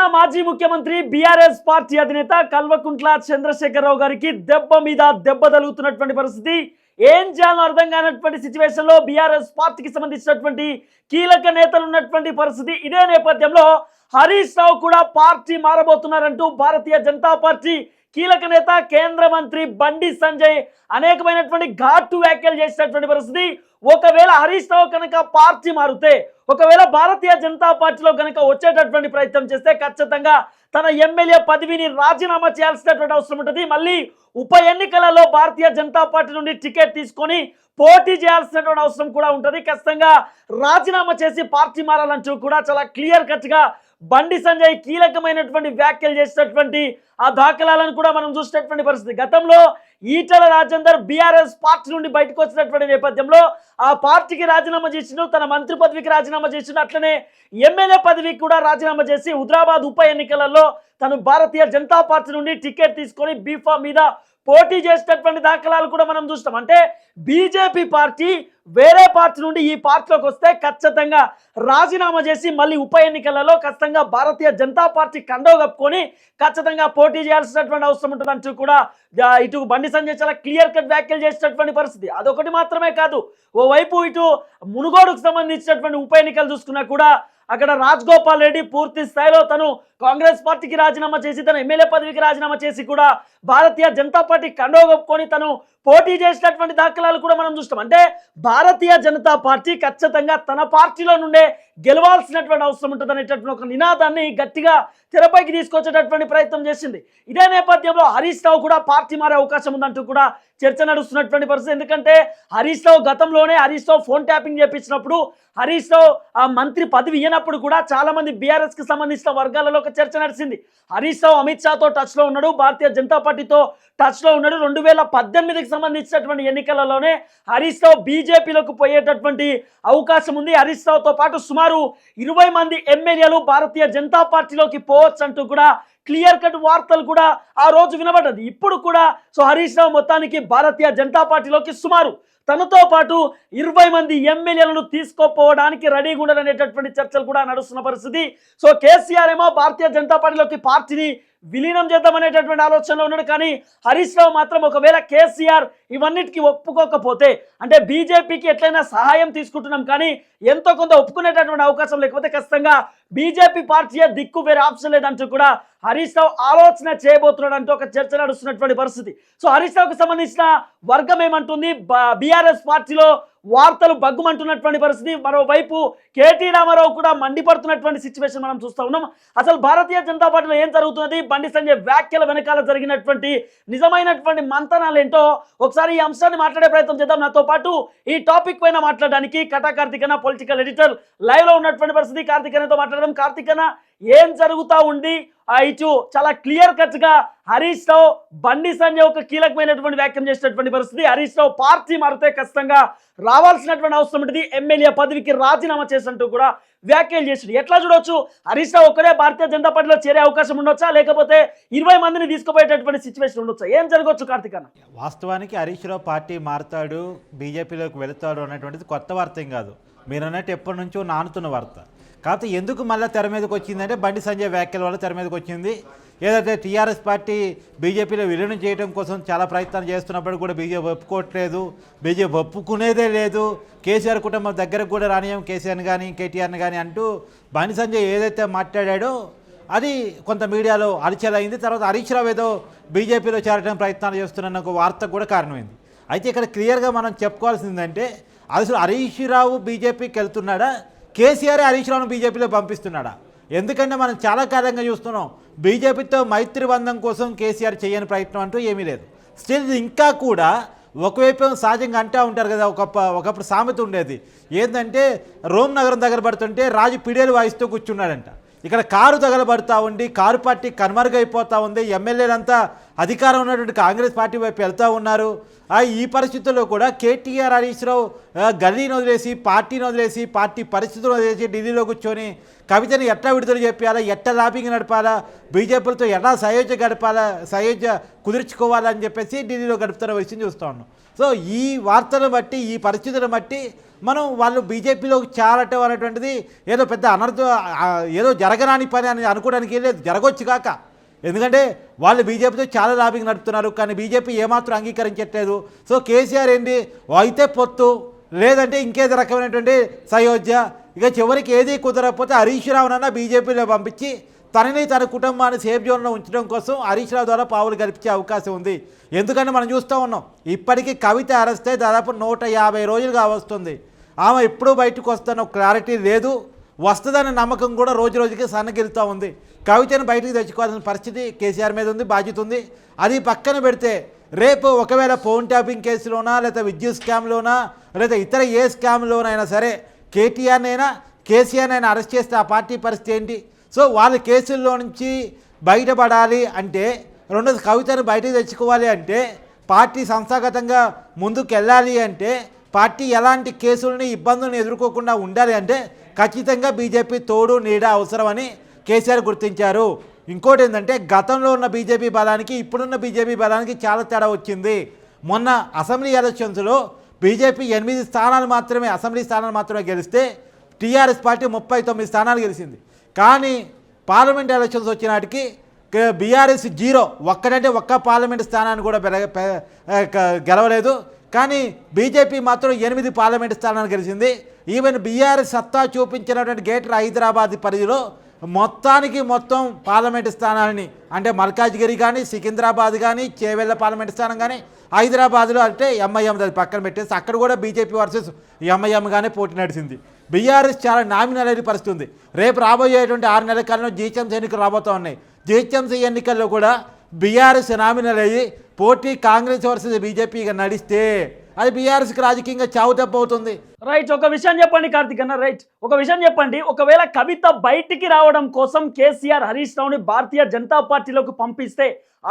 తెలంగాణ మాజీ ముఖ్యమంత్రి BRS party అధినేత కల్వకుంట్ల చంద్రశేఖరరావు గారికి దెబ్బ మీద దెబ్బ తగులుతున్నటువంటి పరిస్థితి. ఏం చేయాలో అర్థం కానటువంటి సిచ్యువేషన్లో బీఆర్ఎస్ పార్టీకి సంబంధించినటువంటి కీలక నేతలు ఉన్నటువంటి పరిస్థితి. ఇదే నేపథ్యంలో హరీష్ రావు కూడా పార్టీ మారబోతున్నారంటూ భారతీయ జనతా పార్టీ కీలక నేత కేంద్ర మంత్రి బండి సంజయ్ అనేకమైనటువంటి ఘాటు వ్యాఖ్యలు చేసినటువంటి పరిస్థితి. ఒకవేళ హరీష్ రావు కనుక పార్టీ మారితే ఒకవేళ భారతీయ జనతా పార్టీలో కనుక వచ్చేటటువంటి ప్రయత్నం చేస్తే ఖచ్చితంగా తన ఎమ్మెల్యే పదవిని రాజీనామా చేయాల్సినటువంటి అవసరం ఉంటుంది. మళ్ళీ ఉప ఎన్నికలలో భారతీయ జనతా పార్టీ నుండి టికెట్ తీసుకొని పోటీ చేయాల్సినటువంటి అవసరం కూడా ఉంటుంది. ఖచ్చితంగా రాజీనామా చేసి పార్టీ మారాలంటూ కూడా చాలా క్లియర్ కట్గా బండి సంజయ్ కీలకమైనటువంటి వ్యాఖ్యలు చేసినటువంటి ఆ దాఖలాలను కూడా మనం చూసినటువంటి పరిస్థితి. గతంలో ఈటల రాజేందర్ బీఆర్ఎస్ పార్టీ నుండి బయటకు వచ్చినటువంటి నేపథ్యంలో ఆ పార్టీకి రాజీనామా చేసిన తన మంత్రి పదవికి రాజీనామా చేసిన అట్లనే ఎమ్మెల్యే పదవికి కూడా రాజీనామా చేసి హుద్రాబాద్ ఉప ఎన్నికలలో తను భారతీయ జనతా పార్టీ నుండి టికెట్ తీసుకొని బీఫా మీద పోటీ చేసేటటువంటి దాఖలాలు కూడా మనం చూస్తాం. అంటే బీజేపీ పార్టీ వేరే పార్టీ నుండి ఈ పార్టీలోకి వస్తే ఖచ్చితంగా రాజీనామా చేసి మళ్ళీ ఉప ఎన్నికలలో ఖచ్చితంగా భారతీయ జనతా పార్టీ కండవ కప్పుకొని ఖచ్చితంగా పోటీ చేయాల్సినటువంటి అవసరం ఉంటుందంటూ కూడా ఇటు బండి సంజయ్ చాలా క్లియర్ కట్ వ్యాఖ్యలు చేసేటటువంటి పరిస్థితి. అదొకటి మాత్రమే కాదు ఓవైపు ఇటు మునుగోడుకు సంబంధించినటువంటి ఉప ఎన్నికలు చూసుకున్నా కూడా అక్కడ రాజ్ గోపాల్ రెడ్డి పూర్తి స్థాయిలో తను కాంగ్రెస్ పార్టీకి రాజీనామా చేసి తన ఎమ్మెల్యే పదవికి రాజీనామా చేసి కూడా భారతీయ జనతా పార్టీ కండోగొప్పుకొని తను పోటీ చేసినటువంటి దాఖలాలు కూడా మనం చూస్తాం. అంటే భారతీయ జనతా పార్టీ ఖచ్చితంగా తన పార్టీలో నుండే గెలవాల్సినటువంటి అవసరం ఉంటుంది అనేటటువంటి ఒక నినాదాన్ని గట్టిగా తెరపైకి తీసుకొచ్చేటటువంటి ప్రయత్నం చేసింది. ఇదే నేపథ్యంలో హరీష్ రావు కూడా పార్టీ మారే అవకాశం ఉందంటూ కూడా చర్చ నడుస్తున్నటువంటి పరిస్థితి. ఎందుకంటే హరీష్ రావు గతంలోనే హరీష్ రావు ఫోన్ ట్యాపింగ్ చేపించినప్పుడు హరీష్ రావు ఆ మంత్రి పదవి ఇయ్యనప్పుడు కూడా చాలా మంది బీఆర్ఎస్కి సంబంధించిన వర్గాలలో ఒక చర్చ నడిచింది. హరీష్ రావు అమిత్ షాతో టచ్లో ఉన్నాడు. భారతీయ జనతా పార్టీతో టచ్లో ఉన్నాడు. రెండు వేల పద్దెనిమిదికి సంబంధించినటువంటి ఎన్నికలలోనే హరీష్ రావు బీజేపీలోకి పోయేటటువంటి అవకాశం ఉంది. హరీష్ రావుతో పాటు సుమారు ఇరవై మంది ఎమ్మెల్యేలు భారతీయ జనతా పార్టీలోకి పోవచ్చు అంటూ కూడా క్లియర్ కట్ వార్తలు కూడా ఆ రోజు వినబడ్డది. ఇప్పుడు కూడా సో హరీష్ రావు మొత్తానికి భారతీయ జనతా పార్టీలోకి సుమారు తనతో పాటు ఇరవై మంది ఎమ్మెల్యేలను తీసుకోపోవడానికి రెడీగా ఉండాలనేటటువంటి చర్చలు కూడా నడుస్తున్న పరిస్థితి. సో కేసీఆర్ ఏమో భారతీయ జనతా పార్టీలోకి పార్టీని విలీనం చేద్దామనేటటువంటి ఆలోచనలో ఉన్నాడు. కానీ హరీష్ రావు మాత్రం ఒకవేళ కేసీఆర్ ఇవన్నిటికీ ఒప్పుకోకపోతే అంటే బీజేపీకి ఎట్లయినా సహాయం తీసుకుంటున్నాం కానీ ఎంతో కొంత ఒప్పుకునేటటువంటి అవకాశం లేకపోతే ఖచ్చితంగా బీజేపీ పార్టీ దిక్కు వేరే ఆప్షన్ లేదంటూ కూడా హరీష్ రావు ఆలోచన చేయబోతున్నాడు అంటూ ఒక చర్చ నడుస్తున్నటువంటి పరిస్థితి. సో హరీష్ రావుకు సంబంధించిన వర్గం ఏమంటుంది? బీఆర్ఎస్ పార్టీలో వార్తలు బగ్గుమంటున్నటువంటి పరిస్థితి. మరోవైపు కేటీ రామారావు కూడా మండిపడుతున్నటువంటి సిచ్యువేషన్ మనం చూస్తా ఉన్నాం. అసలు భారతీయ జనతా పార్టీలో ఏం జరుగుతున్నది? బండి సంజయ్ వ్యాఖ్యల వెనకాల జరిగినటువంటి నిజమైనటువంటి మంతనాలు ఏంటో ఒకసారి ఈ అంశాన్ని మాట్లాడే ప్రయత్నం చేద్దాం. నాతో పాటు ఈ టాపిక్ పైన మాట్లాడడానికి కటా కార్తికన పొలిటికల్ ఎడిటర్ లైవ్లో ఉన్నటువంటి పరిస్థితి. కార్తికనతో మాట్లాడడం కార్తికన ఏం జరుగుతూ ఉంది? ఇటు చాలా క్లియర్ కట్గా హరీష్ రావు బండి సంజయ్ ఒక కీలకమైనటువంటి వ్యాఖ్యం చేసినటువంటి పరిస్థితి. హరీష్ రావు పార్టీ మారితే ఖచ్చితంగా రావాల్సినటువంటి అవసరం ఉంటుంది. ఎమ్మెల్యే పదవికి రాజీనామా చేసినట్టు కూడా వ్యాఖ్యలు చేసిండు. ఎట్లా చూడొచ్చు? హరీష్ రావు ఒకరే భారతీయ జనతా పార్టీలో చేరే అవకాశం ఉండొచ్చా? లేకపోతే ఇరవై మందిని తీసుకుపోయేటటువంటి సిచ్యువేషన్ ఉండొచ్చా? ఏం జరగవచ్చు కార్తిక్ అన్న? వాస్తవానికి హరీష్ రావు పార్టీ మారుతాడు బీజేపీలోకి వెళుతాడు అనేటువంటిది కొత్త వార్త కాదు. మీరు అన్నట్టు ఎప్పటి నుంచో నానుతున్న వార్త. కాకపోతే ఎందుకు మళ్ళీ తెర మీదకి వచ్చిందంటే బండి సంజయ్ వ్యాఖ్యల వల్ల తెర మీదకి వచ్చింది. ఏదైతే టీఆర్ఎస్ పార్టీ బీజేపీలో విలీనం చేయడం కోసం చాలా ప్రయత్నాలు చేస్తున్నప్పుడు కూడా బీజేపీ ఒప్పుకోవట్లేదు. బీజేపీ ఒప్పుకునేదే లేదు. కేసీఆర్ కుటుంబం దగ్గరకు కూడా రానియం కేసీఆర్ని కానీ కేటీఆర్ని కానీ అంటూ బండి సంజయ్ ఏదైతే మాట్లాడాడో అది కొంత మీడియాలో అరిచలైంది. తర్వాత హరీష్ రావు ఏదో బీజేపీలో చేరడం ప్రయత్నాలు చేస్తున్న ఒక వార్త కూడా కారణమైంది. అయితే ఇక్కడ క్లియర్గా మనం చెప్పుకోవాల్సిందంటే అసలు హరీష్ రావు బీజేపీకి వెళ్తున్నాడా? కేసీఆర్ హరీష్ రావును బీజేపీలో పంపిస్తున్నాడా? ఎందుకంటే మనం చాలా కాలంగా చూస్తున్నాం బీజేపీతో మైత్రి బంధం కోసం కేసీఆర్ చేయని ప్రయత్నం అంటూ ఏమీ లేదు. స్టిల్ ఇంకా కూడా ఒకవైపు సహజంగా అంటూ ఉంటారు కదా ఒక ఒకప్పుడు సామెత ఉండేది. ఏంటంటే రోమ్ నగరం దగ్గర పడుతుంటే రాజు పిడేలు వాయిస్తూ కూర్చున్నాడంట. ఇక్కడ కారు తగలబడతా ఉండి కారు పార్టీ కనుమరుగైపోతూ ఉంది ఎమ్మెల్యేలంతా అధికారం ఉన్నటువంటి కాంగ్రెస్ పార్టీ వైపు వెళ్తూ ఉన్నారు. ఈ పరిస్థితుల్లో కూడా కేటీఆర్ హరీష్ రావు గల్లీని వదిలేసి పార్టీని వదిలేసి పార్టీ పరిస్థితులు వదిలేసి ఢిల్లీలో కూర్చొని కవితని ఎట్లా విడుదల చెప్పాలా ఎట్లా లాబింగ్ నడపాలా బీజేపీలతో ఎలా సయోధ్య గడపాలా సయోధ్య కుదుర్చుకోవాలని చెప్పేసి ఢిల్లీలో గడుపుతున్న విషయం చూస్తూ ఉన్నాం. సో ఈ వార్తలను బట్టి ఈ పరిస్థితులను బట్టి మనం వాళ్ళు బీజేపీలోకి చేరటం అనేటువంటిది ఏదో పెద్ద అనర్థం ఏదో జరగరాని పని అని అనుకోవడానికి లేదు. జరగవచ్చు కాక. ఎందుకంటే వాళ్ళు బీజేపీతో చాలా లాబింగ్ నడుపుతున్నారు కానీ బీజేపీ ఏమాత్రం అంగీకరించట్లేదు. సో కేసీఆర్ ఏంటి? అయితే పొత్తు లేదంటే ఇంకేదో రకమైనటువంటి సయోధ్య. ఇక చివరికి ఏది కుదరకపోతే హరీష్ రావునన్న బీజేపీలో పంపించి తనని తన కుటుంబాన్ని సేఫ్ జోన్లో ఉంచడం కోసం హరీష్ రావు ద్వారా పావులు గడిపించే అవకాశం ఉంది. ఎందుకంటే మనం చూస్తూ ఉన్నాం ఇప్పటికీ కవిత అరెస్ట్ అయి దాదాపు నూట యాభై రోజులుగా వస్తుంది. ఆమె ఎప్పుడూ బయటకు వస్తానో క్లారిటీ లేదు. వస్తుందనే నమ్మకం కూడా రోజు రోజుకి సన్నగిలుతూ ఉంది. కవితను బయటకు తెచ్చుకోవాల్సిన పరిస్థితి కేసీఆర్ మీద ఉంది బాధ్యత ఉంది. అది పక్కన పెడితే రేపు ఒకవేళ ఫోన్ ట్యాపింగ్ కేసులోనా లేదా విద్యుత్ స్కామ్లోనా లేదా ఇతర ఏ స్కామ్లోనైనా సరే కేటీఆర్నైనా కేసీఆర్నైనా అరెస్ట్ చేస్తే ఆ పార్టీ పరిస్థితి ఏంటి? సో వాళ్ళ కేసుల్లో నుంచి బయటపడాలి అంటే రెండోది కవితను బయటకు తెచ్చుకోవాలి అంటే పార్టీ సంస్థాగతంగా ముందుకు వెళ్ళాలి అంటే పార్టీ ఎలాంటి కేసులని ఇబ్బందులను ఎదుర్కోకుండా ఉండాలి అంటే ఖచ్చితంగా బీజేపీ తోడు నీడ అవసరమని కేసీఆర్ గుర్తించారు. ఇంకోటి ఏంటంటే గతంలో ఉన్న బీజేపీ బలానికి ఇప్పుడున్న బీజేపీ బలానికి చాలా తేడా వచ్చింది. మొన్న అసెంబ్లీ ఎలక్షన్స్లో బీజేపీ ఎనిమిది స్థానాలు మాత్రమే అసెంబ్లీ స్థానాలు మాత్రమే గెలిస్తే టీఆర్ఎస్ పార్టీ ముప్పై తొమ్మిది స్థానాలు గెలిచింది. కానీ పార్లమెంట్ ఎలక్షన్స్ వచ్చినాటికి బీఆర్ఎస్ జీరో ఒక్కడంటే ఒక్క పార్లమెంట్ స్థానాన్ని కూడా పె- గెలవలేదు. కానీ బీజేపీ మాత్రం ఎనిమిది పార్లమెంట్ స్థానాలు గెలిచింది. ఈవెన్ బీఆర్ఎస్ సత్తా చూపించినటువంటి గేటర్ హైదరాబాద్ పరిధిలో మొత్తానికి మొత్తం పార్లమెంటు స్థానాలని అంటే మల్కాజ్గిరి కానీ సికింద్రాబాద్ కానీ చేవెళ్ళ పార్లమెంట్ స్థానం కానీ హైదరాబాద్లో అంటే ఎంఐఎం అది పక్కన పెట్టేసి అక్కడ కూడా బీజేపీ వర్సెస్ ఎంఐఎంగానే పోటీ నడిచింది. బీఆర్ఎస్ చాలా నామినల్ అనేది పరిస్థితి ఉంది. రేపు రాబోయేటువంటి ఆరు నెలల కాలంలో జీహెచ్ఎంసీ ఎన్నికలు రాబోతూ ఉన్నాయి. జీహెచ్ఎంసీ ఎన్నికల్లో కూడా బీఆర్ఎస్ నామినల్ అయ్యి పోటీ కాంగ్రెస్ వర్సెస్ బీజేపీగా నడిస్తే అది బీఆర్ఎస్కి రాజకీయంగా చావు అవుతుంది. రైట్ ఒక విషయం చెప్పండి కార్తిక్ అన్న రైట్. ఒక విషయం చెప్పండి ఒకవేళ కవిత బయటికి రావడం కోసం కేసీఆర్ హరీష్ రావుని భారతీయ జనతా పార్టీలోకి పంపిస్తే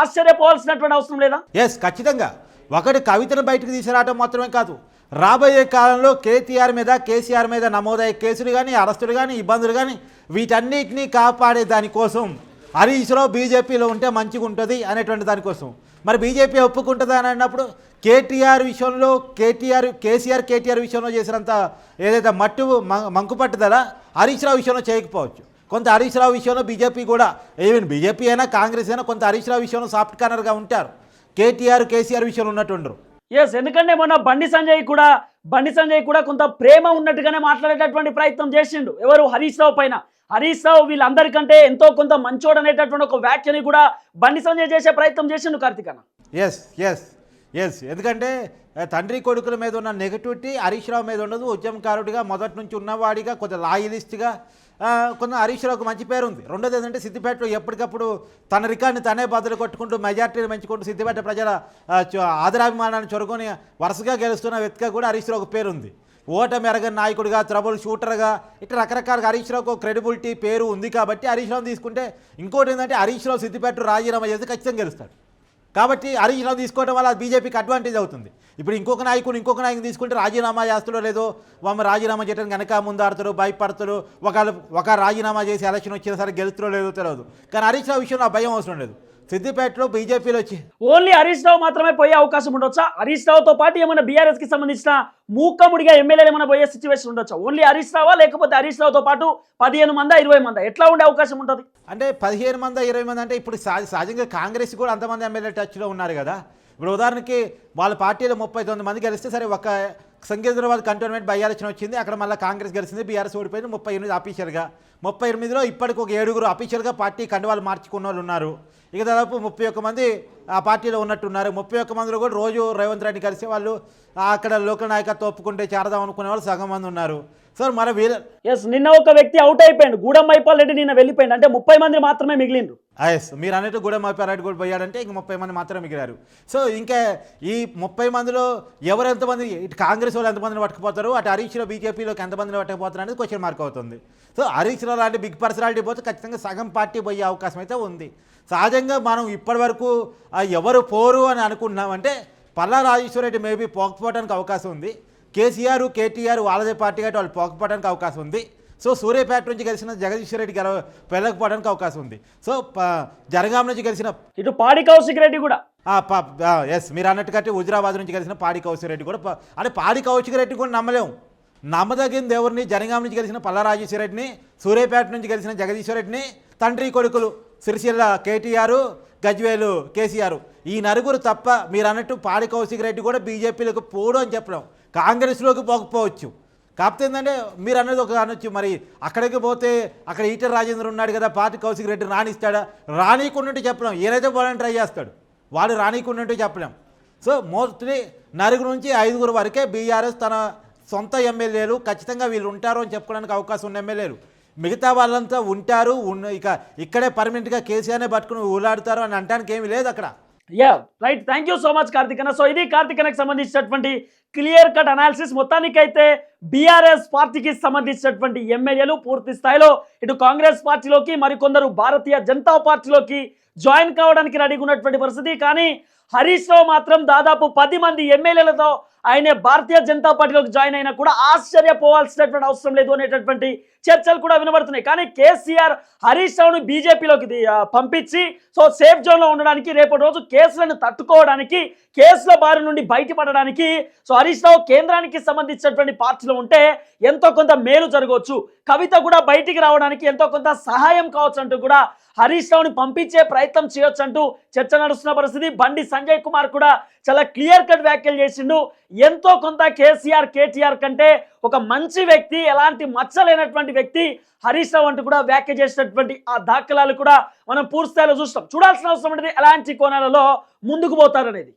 ఆశ్చర్యపోవాల్సినటువంటి అవసరం లేదా? ఎస్ ఖచ్చితంగా. ఒకటి కవితను బయటకు తీసుకురావడం మాత్రమే కాదు. రాబోయే కాలంలో కేటీఆర్ మీద కేసీఆర్ మీద నమోదయ్యే కేసులు కానీ అరెస్టులు కానీ ఇబ్బందులు కానీ వీటన్నిటినీ కాపాడే దానికోసం హరీష్ రావు బీజేపీలో ఉంటే మంచిగా ఉంటుంది అనేటువంటి దానికోసం. మరి బీజేపీ ఒప్పుకుంటుందా అని అన్నప్పుడు కేటీఆర్ విషయంలో కేటీఆర్ కేసీఆర్ కేటీఆర్ విషయంలో చేసినంత ఏదైతే మట్టు మంకు పట్టుదల హరీష్ రావు విషయంలో చేయకపోవచ్చు. కొంత హరీష్ రావు విషయంలో బీజేపీ కూడా ఈవెన్ బీజేపీ అయినా కాంగ్రెస్ అయినా కొంత హరీష్ రావు విషయంలో సాఫ్ట్ కార్నర్గా ఉంటారు. కేటీఆర్ కేసీఆర్ విషయంలో ఉన్నట్టుండరు. ఎస్ ఎందుకంటే మొన్న బండి సంజయ్ కూడా బండి సంజయ్ కూడా కొంత ప్రేమ ఉన్నట్టుగానే మాట్లాడేటటువంటి ప్రయత్నం చేసిండు. ఎవరు? హరీష్ రావు పైన. హరీష్ రావు వీళ్ళందరికంటే ఎంతో కొంత మంచోడు అనేటటువంటి ఒక వ్యాఖ్యని కూడా బండి సంజయ్ చేసే ప్రయత్నం చేసిండు కార్తిక్ అన్న. ఎస్ ఎస్ ఎస్ ఎందుకంటే తండ్రి కొడుకుల మీద ఉన్న నెగటివిటీ హరీష్ రావు మీద ఉండదు. ఉద్యమకారుడిగా మొదటి నుంచి ఉన్నవాడిగా కొంత లాయలిస్ట్గా కొంత హరీష్ రావుకు మంచి పేరు ఉంది. రెండోది ఏంటంటే సిద్దిపేటలో ఎప్పటికప్పుడు తన రికార్డుని తనే బదులు కొట్టుకుంటూ మెజార్టీని పెంచుకుంటూ సిద్దిపేట ప్రజల ఆదరాభిమానాన్ని చొరుకొని వరుసగా గెలుస్తున్న వ్యక్తిగా కూడా హరీష్ రావుకు పేరు ఉంది. ఓటమి ఎరగని నాయకుడిగా ట్రబుల్ షూటర్గా ఇట్లా రకరకాలుగా హరీష్ రావుకు క్రెడిబిలిటీ పేరు ఉంది కాబట్టి హరీష్ రావు తీసుకుంటే ఇంకోటి ఏంటంటే హరీష్ రావు సిద్దిపేట రాజీనామా చేస్తే ఖచ్చితంగా గెలుస్తాడు. కాబట్టి హరీష్ రావు తీసుకోవడం వల్ల బీజేపీకి అడ్వాంటేజ్ అవుతుంది. ఇప్పుడు ఇంకొక నాయకుడు ఇంకొక నాయకుని తీసుకుంటే రాజీనామా చేస్తాడో లేదో వాళ్ళు రాజీనామా చేయడానికి వెనక ముందాడతారు భయపడతారు ఒక ఒక రాజీనామా చేసి ఎలక్షన్ వచ్చినా సరే గెలుస్తారో లేదో తెలియదు కానీ హరీష్ రావు విషయంలో ఆ భయం అవసరం లేదు. సిద్దిపేటలో బీజేపీలో వచ్చి. ఓన్లీ హరీష్ రావు మాత్రమే పోయే అవకాశం ఉండొచ్చా? హరీష్ రావుతో పాటు ఏమైనా బీఆర్ఎస్కి సంబంధించిన మూకముడిగా ఎమ్మెల్యేలు ఏమైనా పోయే సిచ్యువేషన్ ఉండొచ్చా? ఓన్లీ హరీష్ రావా? లేకపోతే హరీష్ రావుతో పాటు పదిహేను మందా ఇరవై మందా? ఎట్లా ఉండే అవకాశం ఉంటుంది? అంటే పదిహేను మంది ఇరవై మంది అంటే ఇప్పుడు సహజ సహజంగా కాంగ్రెస్ కూడా అంతమంది ఎమ్మెల్యే టచ్లో ఉన్నారు కదా. ఇప్పుడు ఉదాహరణకి వాళ్ళ పార్టీలో ముప్పై తొమ్మిది మంది గెలిస్తే సరే ఒక సంకేంద్రాబాద్ కంటోన్మెంట్ బై ఎలక్షన్ వచ్చింది. అక్కడ మళ్ళీ కాంగ్రెస్ గెలిచింది బీఆర్ఎస్ ఓడిపోయింది. ముప్పై ఎనిమిది అఫీషియల్గా. ముప్పై ఎనిమిదిలో ఇప్పటికి ఒక ఏడుగురు అఫీషియల్గా పార్టీ కండువాలు మార్చుకున్న వాళ్ళు ఉన్నారు. ఇక దాదాపు ముప్పై ఒక్క మంది ఆ పార్టీలో ఉన్నట్టున్నారు. ముప్పై ఒక్క మందిలో కూడా రోజు రేవంత్ రెడ్డి కలిసి వాళ్ళు అక్కడ లోకల్ నాయకత్వం ఒప్పుకుంటే చేరదాం అనుకునే వాళ్ళు సగం మంది ఉన్నారు. సో మరి వీళ్ళ ఎస్ నిన్న ఒక వ్యక్తి అవుట్ అయిపోయాడు. గూడెం మైపాల్ రెడ్డి నిన్న వెళ్ళిపోయింది అంటే ముప్పై మంది మాత్రమే మిగిలిండ్రు. ఎస్ మీరు అన్నట్టు గూడెం మాపారెడ్డి కూడా పోయాడంటే ఇంక ముప్పై మంది మాత్రమే మిగిలారు. సో ఇంకా ఈ ముప్పై మందిలో ఎవరు ఎంతమంది ఇటు కాంగ్రెస్ వాళ్ళు ఎంతమందిని పట్టుకుపోతారు అటు హరీష్లో బీజేపీలోకి ఎంతమందిని పట్టుకుపోతారు అనేది క్వశ్చన్ మార్క్ అవుతుంది. సో హరీష్లో లాంటి బిగ్ పర్సనాలిటీ పోతే ఖచ్చితంగా సగం పార్టీ పోయే అవకాశం అయితే ఉంది. సహజంగా మనం ఇప్పటివరకు ఎవరు పోరు అని అనుకుంటున్నామంటే పల్లా రాజేశ్వరరెడ్డి మేబీ పోకపోవడానికి అవకాశం ఉంది. కేసీఆర్ కేటీఆర్ వాళ్ళదే పార్టీ కాబట్టి వాళ్ళు పోకపోవడానికి అవకాశం ఉంది. సో సూర్యాపేట నుంచి గెలిచిన జగదీశ్వర్ రెడ్డి గెలవ వెళ్ళకపోవడానికి అవకాశం ఉంది. సో జనగాం నుంచి గెలిచిన ఇటు పాడి కౌశిక్ రెడ్డి కూడా. ఎస్ మీరు అన్నట్టుగా హుజరాబాద్ నుంచి కలిసిన పాడి కౌశిక్ రెడ్డి కూడా అంటే పాడి కౌశిక్ రెడ్డి కూడా నమ్మలేము నమ్మదగింది ఎవరిని జనగాం నుంచి గెలిచిన పల్లారాజేశ్వర రెడ్డిని సూర్యాపేట నుంచి గెలిచిన జగదీశ్వర్ రెడ్డిని తండ్రి కొడుకులు సిరిసిల్ల కేటీఆర్ గజ్వేలు కేసీఆర్. ఈ నలుగురు తప్ప మీరు అన్నట్టు పాడి కౌశిక్ రెడ్డి కూడా బీజేపీలోకి పోడు అని చెప్పలేం. కాంగ్రెస్లోకి పోకపోవచ్చు. కాకపోతే ఏంటంటే మీరు అన్నది ఒక అనొచ్చు. మరి అక్కడికి పోతే అక్కడ ఈటర్ రాజేంద్ర ఉన్నాడు కదా పార్టీ కౌశిక్ రెడ్డి రాణిస్తాడా? రానీకున్నట్టు చెప్పలేం. ఏదైతే పోవాలని ట్రై చేస్తాడు. వాడు రానీకున్నట్టు చెప్పలేం. సో మోస్ట్లీ నలుగురు నుంచి ఐదుగురు వరకే బీఆర్ఎస్ తన సొంత ఎమ్మెల్యేలు ఖచ్చితంగా వీళ్ళు ఉంటారు అని చెప్పుకోవడానికి అవకాశం ఉన్న ఎమ్మెల్యేలు. మిగతా వాళ్ళంతా ఉంటారు ఇక ఇక్కడే పర్మనెంట్గా కేసీఆర్నే పట్టుకుని ఊలాడుతారు అని అంటానికి ఏమీ లేదు అక్కడ. Yeah right thank you so much Karthik అన్న సో ఇది కార్తిక్ అన్నకు సంబంధించినటువంటి క్లియర్ కట్ అనాలిసిస్ మొత్తానికైతే బీఆర్ఎస్ పార్టీకి సంబంధించినటువంటి ఎమ్మెల్యేలు పూర్తి స్థాయిలో ఇటు కాంగ్రెస్ పార్టీలోకి మరికొందరు భారతీయ జనతా పార్టీలోకి జాయిన్ కావడానికి రెడీగా ఉన్నటువంటి పరిస్థితి. కానీ హరీష్ రావు మాత్రం దాదాపు పది మంది ఎమ్మెల్యేలతో ఆయన భారతీయ జనతా పార్టీలోకి జాయిన్ అయినా కూడా ఆశ్చర్యపోవాల్సినటువంటి అవసరం లేదు అనేటటువంటి చర్చలు కూడా వినబడుతున్నాయి. కానీ కేసీఆర్ హరీష్ రావును బీజేపీలోకి పంపించి సో సేఫ్ జోన్లో ఉండడానికి రేపటి రోజు కేసులను తట్టుకోవడానికి కేసుల బారి నుండి బయటపడడానికి సో హరీష్ రావు కేంద్రానికి సంబంధించినటువంటి పార్టీలో ఉంటే ఎంతో కొంత మేలు జరగవచ్చు. కవిత కూడా బయటికి రావడానికి ఎంతో కొంత సహాయం కావచ్చు అంటూ కూడా హరీష్ రావుని పంపించే ప్రయత్నం చేయొచ్చు అంటూ చర్చ నడుస్తున్న పరిస్థితి. బండి సంజయ్ కుమార్ కూడా చాలా క్లియర్ కట్ వ్యాఖ్యలు చేసిండు. ఎంతో కొంత కేసీఆర్ కేటీఆర్ కంటే ఒక మంచి వ్యక్తి ఎలాంటి మచ్చలేనటువంటి వ్యక్తి హరీష్ రావు అంటూ కూడా వ్యాఖ్య చేసినటువంటి ఆ దాఖలాలు కూడా మనం పూర్తిస్థాయిలో చూస్తాం. చూడాల్సిన అవసరం అనేది ఎలాంటి కోణాలలో ముందుకు పోతారనేది.